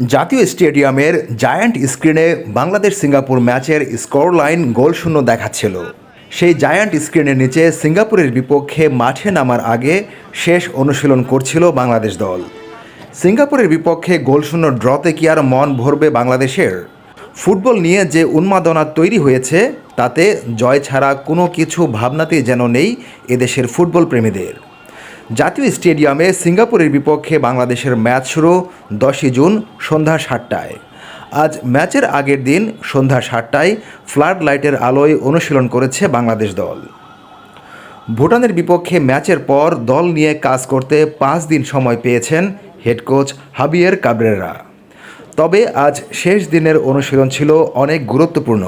জাতীয় স্টেডিয়ামের জায়ান্ট স্ক্রিনে বাংলাদেশ সিঙ্গাপুর ম্যাচের স্কোর লাইন গোল শূন্য দেখাচ্ছিল। সেই জায়ান্ট স্ক্রিনের নিচে সিঙ্গাপুরের বিপক্ষে মাঠে নামার আগে শেষ অনুশীলন করছিল বাংলাদেশ দল। সিঙ্গাপুরের বিপক্ষে গোলশূন্য ড্রতে কি আর মন ভরবে বাংলাদেশের? ফুটবল নিয়ে যে উন্মাদনা তৈরি হয়েছে, তাতে জয় ছাড়া কোনো কিছু ভাবনাতেই যেন নেই এদেশের ফুটবল প্রেমীদের জাতীয় স্টেডিয়ামে সিঙ্গাপুরের বিপক্ষে বাংলাদেশের ম্যাচ শুরু দশই জুন সন্ধ্যা সাতটায়। আজ ম্যাচের আগের দিন সন্ধ্যা সাতটায় ফ্লাড লাইটের আলোয় অনুশীলন করেছে বাংলাদেশ দল। ভুটানের বিপক্ষে ম্যাচের পর দল নিয়ে কাজ করতে পাঁচ দিন সময় পেয়েছেন হেড কোচ হাবিয়ের কাবরেরা। তবে আজ শেষ দিনের অনুশীলন ছিল অনেক গুরুত্বপূর্ণ।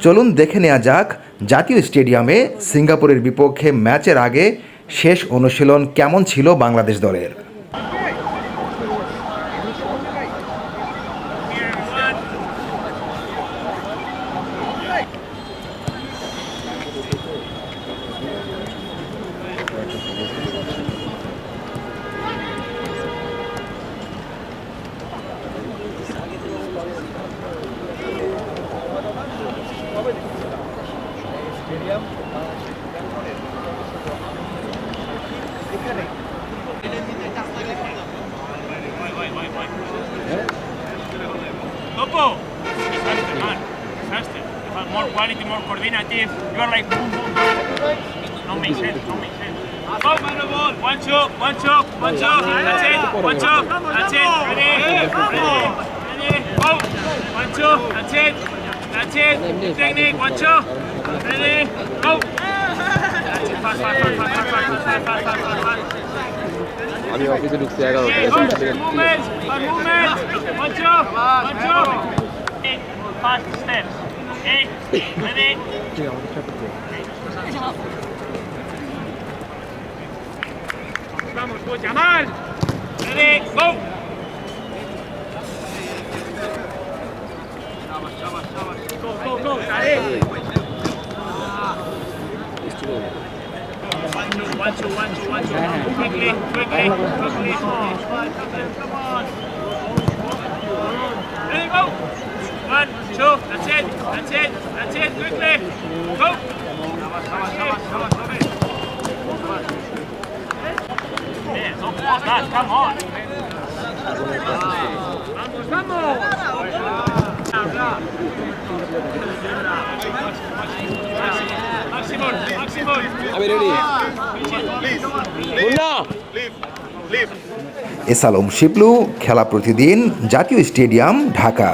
চলুন দেখে নেওয়া যাক জাতীয় স্টেডিয়ামে সিঙ্গাপুরের বিপক্ষে ম্যাচের আগে শেষ অনুশীলন কেমন ছিল বাংলাদেশ দলের? Topo! Fantastic, man. Fantastic. You have more quality, more coordinative. You are like boom, boom. boom. No make sense, no make sense. Go, man, the ball. One chop, one chop, one chop. That's it. One chop. That's it. Ready? Ready? Ready? Go. One chop. That's it. That's it. Technique. One chop. Ready? Go. আমি অফিসে ঢুকছি এগারোটা Vamos, vou chamar. Ready, go! Go, go, go, Ready! One, two, one, two, one, two. Quickly, quickly, quickly. Come on. Ready, go. One, two, that's it, that's it, that's it, quickly. Go. Yeah, pause that, come on. Vamos, vamos. এসালম Shiblu খেলা প্রতিদিন জাতীয় stadium Dhaka.